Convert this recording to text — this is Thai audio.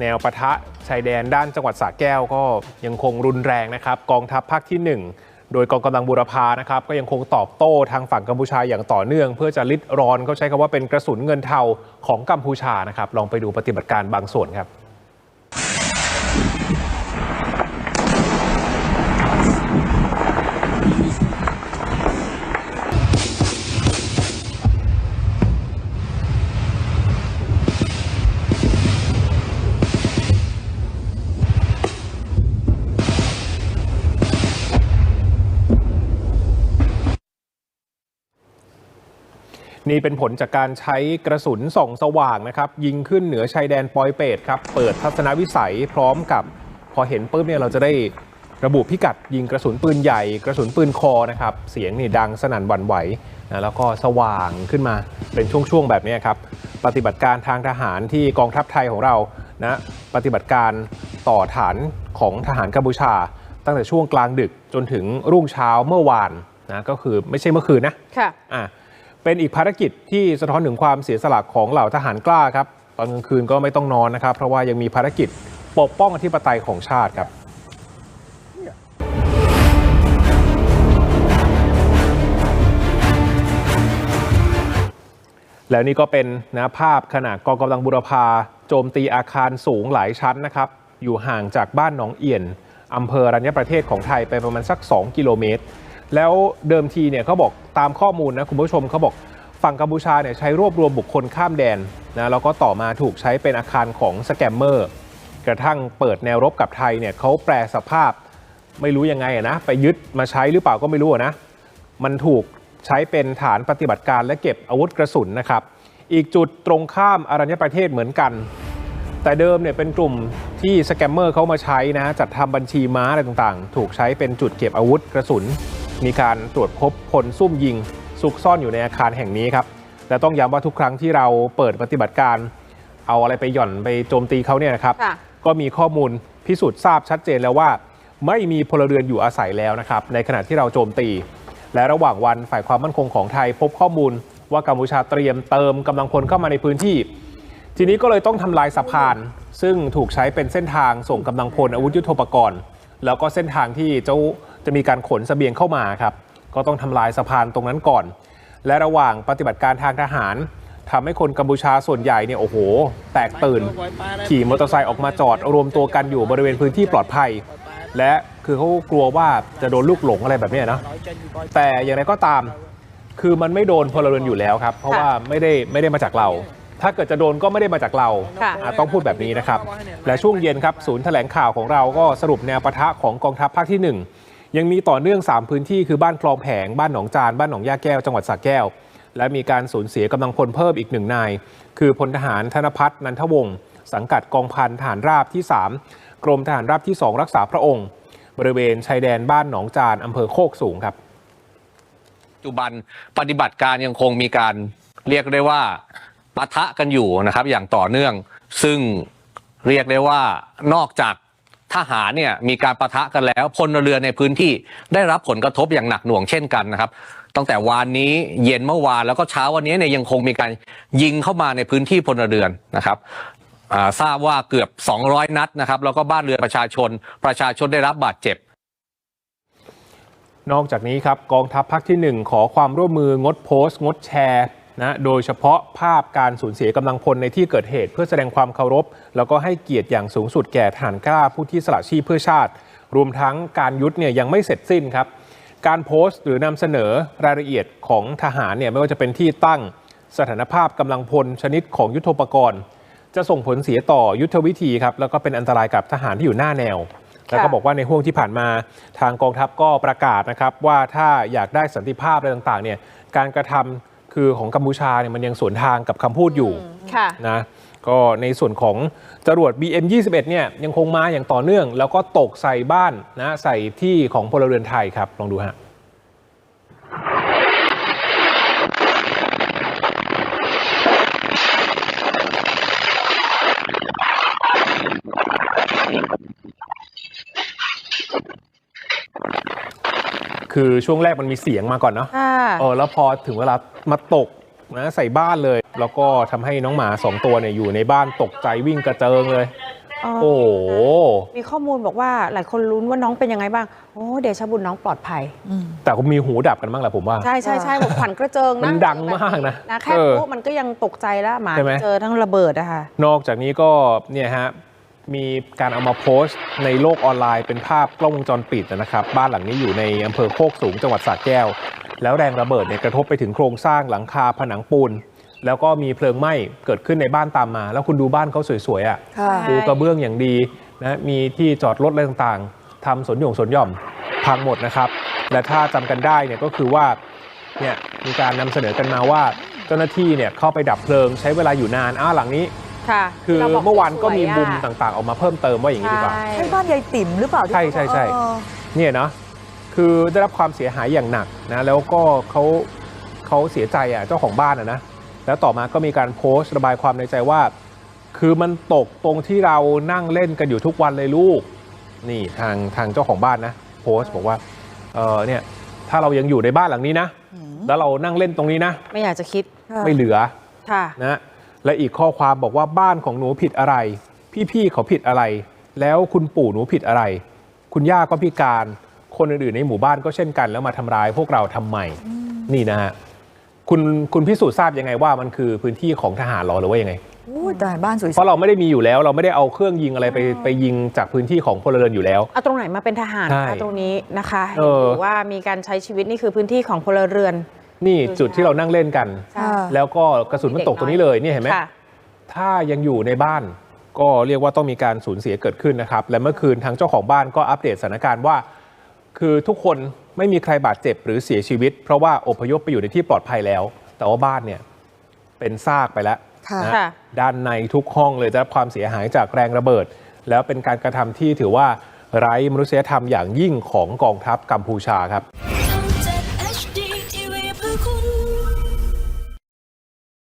แนวปะทะชายแดนด้านจังหวัดสระแก้วก็ยังคงรุนแรงนะครับ กองทัพภาคที่ 1 โดยกองกำลังบูรพานะครับ ก็ยังคงตอบโต้ทางฝั่งกัมพูชาอย่างต่อเนื่อง เพื่อจะลิดรอนเขาใช้คำว่าเป็นกระสุนเงินเทาของกัมพูชานะครับ ลองไปดูปฏิบัติการบางส่วนครับ นี่เป็นผลจากการใช้กระสุนส่องสว่างนะครับ ยิงขึ้นเหนือชายแดนปอยเปตครับ เปิดทัศนวิสัยพร้อมกับ พอเห็นปุ๊บเนี่ยเราจะได้ระบุพิกัดยิงกระสุนปืนใหญ่ กระสุนปืนคอนะครับ เสียงนี่ดังสนั่นหวั่นไหวนะแล้วก็สว่างขึ้นมาเป็นช่วงๆแบบนี้ครับ ปฏิบัติการทางทหารที่กองทัพไทยของเรานะปฏิบัติการต่อฐานของทหารกัมพูชา ตั้งแต่ช่วงกลางดึกจนถึงรุ่งเช้าเมื่อวานนะก็คือไม่ใช่เมื่อคืนนะค่ะอะ เป็นอีกภารกิจที่สะท้อนถึงความเสียสละของเหล่าทหารกล้าครับ ตอนกลางคืนก็ไม่ต้องนอนนะครับ เพราะว่ายังมีภารกิจปกป้องอธิปไตยของชาติครับแล้วนี่ก็เป็นนะภาพขณะกองกำลังบุรพาโจมตีอาคารสูงหลายชั้นนะครับ อยู่ห่างจากบ้านหนองเอี่ยนอำเภอรัญญประเทศของไทยไปประมาณสัก 2 กิโลเมตร แล้วเดิมทีเนี่ยเขาบอกตามข้อมูลนะคุณผู้ชมเขาบอกฝั่งกัมพูชาเนี่ยใช้รวบรวมบุคคลข้ามแดนนะแล้วก็ต่อมาถูกใช้เป็นอาคารของสแกมเมอร์กระทั่งเปิดแนวรบกับไทยเนี่ยเขาแปลสภาพไม่รู้ยังไงอะนะไปยึดมาใช้หรือเปล่าก็ไม่รู้นะมันถูกใช้เป็นฐานปฏิบัติการและเก็บอาวุธกระสุนนะครับ อีกจุดตรงข้ามอรัญญประเทศเหมือนกัน แต่เดิมเนี่ยเป็นกลุ่มที่สแกมเมอร์เขามาใช้นะจัดทำบัญชีม้าอะไรต่างๆ ถูกใช้เป็นจุดเก็บอาวุธกระสุน มีการตรวจพบคนซุ่มยิงซุกซ่อนอยู่ในอาคารแห่งนี้ครับและต้องย้ำว่าทุกครั้งที่เราเปิดปฏิบัติการ เอาอะไรไปหย่อนไปโจมตีเขาเนี่ยนะครับค่ะก็มีข้อมูลพิสูจน์ทราบชัดเจนแล้วว่า ไม่มีพลเรือนอยู่อาศัยแล้วนะครับ ในขณะที่เราโจมตี และระหว่างวันฝ่ายความมั่นคงของไทย พบข้อมูลว่ากัมพูชาเตรียมเติมกำลังพลเข้ามาในพื้นที่ ทีนี้ก็เลยต้องทำลายสะพาน ซึ่งถูกใช้เป็นเส้นทางส่งกำลังพลอาวุธยุทโธปกรณ์ แล้วก็เส้นทางที่เจ้า จะมีการขนเสบียงเข้ามาครับ ก็ต้องทำลายสะพานตรงนั้นก่อน และระหว่างปฏิบัติการทางทหารทำให้คนกัมพูชาส่วนใหญ่เนี่ยโอ้โห แตกตื่น ขี่มอเตอร์ไซค์ออกมาจอดรวมตัวกันอยู่บริเวณพื้นที่ปลอดภัย และคือเขากลัวว่าจะโดนลูกหลงอะไรแบบเนี้ยนะแต่อย่างไรก็ตามคือมันไม่โดนพลเรือนอยู่แล้วครับ เพราะว่าไม่ได้ไม่ได้มาจากเรา ถ้าเกิดจะโดนก็ไม่ได้มาจากเราค่ะอะต้องพูดแบบนี้นะครับ และช่วงเย็นครับ ศูนย์แถลงข่าวของเราก็สรุปแนวปะทะของกองทัพภาคที่ 1 ยังมีต่อเนื่อง 3 พื้นที่คือบ้านคลองแผง บ้านหนองจาน บ้านหนองย่าแก้ว จังหวัดสระแก้ว และมีการสูญเสียกำลังพลเพิ่มอีกหนึ่งนาย คือพลทหารธนพัฒน์นันทวงศ์สังกัดกองพันทหารราบที่ 3 กรมทหารราบที่ 2 รักษาพระองค์ บริเวณชายแดนบ้านหนองจานอำเภอโคกสูงครับปัจจุบันปฏิบัติการยังคงมีการเรียกได้ว่าปะทะกันอยู่นะครับอย่างต่อเนื่อง ซึ่งเรียกได้ว่านอกจาก ทหารเนี่ยมีการปะทะกันแล้วพลเรือนในพื้นที่ได้รับผลกระทบอย่างหนักหน่วงเช่นกันนะครับ ตั้งแต่วานนี้เย็นเมื่อวานแล้วก็เช้าวันนี้เนี่ยยังคงมีการยิงเข้ามาในพื้นที่พลเรือนนะครับทราบว่าเกือบ 200 นัดนะครับ แล้วก็บ้านเรือนประชาชน ประชาชนได้รับบาดเจ็บ นอกจากนี้ครับกองทัพภาคที่ 1 ขอความร่วมมืองดโพสต์ งดแชร์ นะโดยเฉพาะภาพการสูญเสียกำลังพลในที่เกิดเหตุ เพื่อแสดงความเคารพ แล้วก็ให้เกียรติอย่างสูงสุดแก่ทหารกล้าผู้ที่สละชีพเพื่อชาติ รวมทั้งการยุทธเนี่ยยังไม่เสร็จสิ้นครับ การโพสต์หรือนำเสนอรายละเอียดของทหารเนี่ยไม่ว่าจะเป็นที่ตั้งสถานภาพกำลังพลชนิดของยุทธปกรณ์ จะส่งผลเสียต่อยุทธวิธีครับแล้วก็เป็นอันตรายกับทหารที่อยู่หน้าแนวแล้วก็บอกว่าในห่วงที่ผ่านมาทางกองทัพก็ประกาศนะครับว่าถ้าอยากได้สันติภาพอะไรต่างๆเนี่ยการกระทำ คือของกัมพูชาเนี่ยมันยังสวนทางกับคำพูดอยู่ค่ะนะก็ในส่วนของจรวด BM21 เนี่ยยังคงมาอย่างต่อเนื่อง แล้วก็ตกใส่บ้านนะใส่ที่ของพลเรือนไทยครับ ลองดูฮะ คือช่วงแรกมันมีเสียงมาก่อนเนาะค่ะ เออแล้วพอถึงเวลามาตกนะใส่บ้านเลย แล้วก็ทำให้น้องหมาสองตัวเนี่ยอยู่ในบ้านตกใจวิ่งกระเจิงเลยโอ้โห มีข้อมูลบอกว่าหลายคนลุ้นว่าน้องเป็นยังไงบ้าง โอ้เดชะบุญน้องปลอดภัยแต่ก็มีหูดับกันบ้างแหละผมว่า ใช่ใช่ใช่บอกขวัญกระเจิงนะมันดังมากนะนะแค่เออปุ๊บมันก็ยังตกใจแล้วหมาใช่ไหม เจอทั้งระเบิดอะค่ะ นอกจากนี้ก็เนี่ยฮะ มีการเอามาโพสต์ในโลกออนไลน์เป็นภาพกล้องวงจรปิดนะครับ บ้านหลังนี้อยู่ในอำเภอโคกสูงจังหวัดสระแก้ว แล้วแรงระเบิดเนี่ยกระทบไปถึงโครงสร้างหลังคาผนังปูน แล้วก็มีเพลิงไหม้เกิดขึ้นในบ้านตามมา แล้วคุณดูบ้านเขาสวยๆอะค่ะใช่ปูกระเบื้องอย่างดีนะมีที่จอดรถอะไรต่างๆทำสวนหย่งสวนหย่อมพังหมดนะครับ และถ้าจำกันได้เนี่ยก็คือว่าเนี่ยมีการนำเสนอกันมาว่าเจ้าหน้าที่เนี่ยเข้าไปดับเพลิงใช้เวลาอยู่นานอ้าหลังนี้ ค่ะคือราบเมื่อวานก็มีสยๆมุมอะ ต่างๆ ออกมาเพิ่มเติมว่าอย่างนี้ดีกว่าใช่ใช่บ้านยายติ๋มหรือเปล่าที่ใช่ใช่ใช่ เออเนี่ยเนาะคือได้รับความเสียหายอย่างหนักนะแล้วก็เขาเขาเสียใจอะเจ้าของบ้านอะนะแล้วต่อมาก็มีการโพสต์ระบายความในใจว่า คือมันตกตรงที่เรานั่งเล่นกันอยู่ทุกวันเลยลูก นี่ทางทางเจ้าของบ้านนะ โพสต์บอกว่าเออเนี่ยถ้าเรายังอยู่ในบ้านหลังนี้นะ แล้วเรานั่งเล่นตรงนี้นะ ไม่อยากจะคิด ค่ะ ไม่เหลือค่ะ นะ และอีกข้อความบอกว่าบ้านของหนูผิดอะไร พี่ๆเขาผิดอะไร แล้วคุณปู่หนูผิดอะไร คุณย่าก็พิการ คนอื่นๆในหมู่บ้านก็เช่นกัน แล้วมาทำร้ายพวกเราทำไมนี่นะฮะคุณคุณพิสูจน์ทราบยังไงว่ามันคือพื้นที่ของทหารเหรอหรือว่ายังไงอู้แต่บ้านสวยเพราะเราไม่ได้มีอยู่แล้ว เราไม่ได้เอาเครื่องยิงอะไรไปไปยิงจากพื้นที่ของพลเรือนอยู่แล้วเอาตรงไหนมาเป็นทหารใช่คะตรงนี้นะคะเออหรือว่ามีการใช้ชีวิตนี่คือพื้นที่ของพลเรือน นี่จุดที่เรานั่งเล่นกัน ใช่ แล้วก็กระสุนมันตกตรงนี้เลยนี่เห็นไหม ค่ะ ถ้ายังอยู่ในบ้านก็เรียกว่าต้องมีการสูญเสียเกิดขึ้นนะครับ และเมื่อคืนทางเจ้าของบ้านก็อัปเดตสถานการณ์ว่า คือทุกคนไม่มีใครบาดเจ็บหรือเสียชีวิต เพราะว่าอพยพไปอยู่ในที่ปลอดภัยแล้ว แต่ว่าบ้านเนี่ยเป็นซากไปแล้วค่ะนะค่ะ ด้านในทุกห้องเลยได้รับความเสียหายจากแรงระเบิด แล้วเป็นการกระทำที่ถือว่าไร้มนุษยธรรมอย่างยิ่งของกองทัพกัมพูชาครับ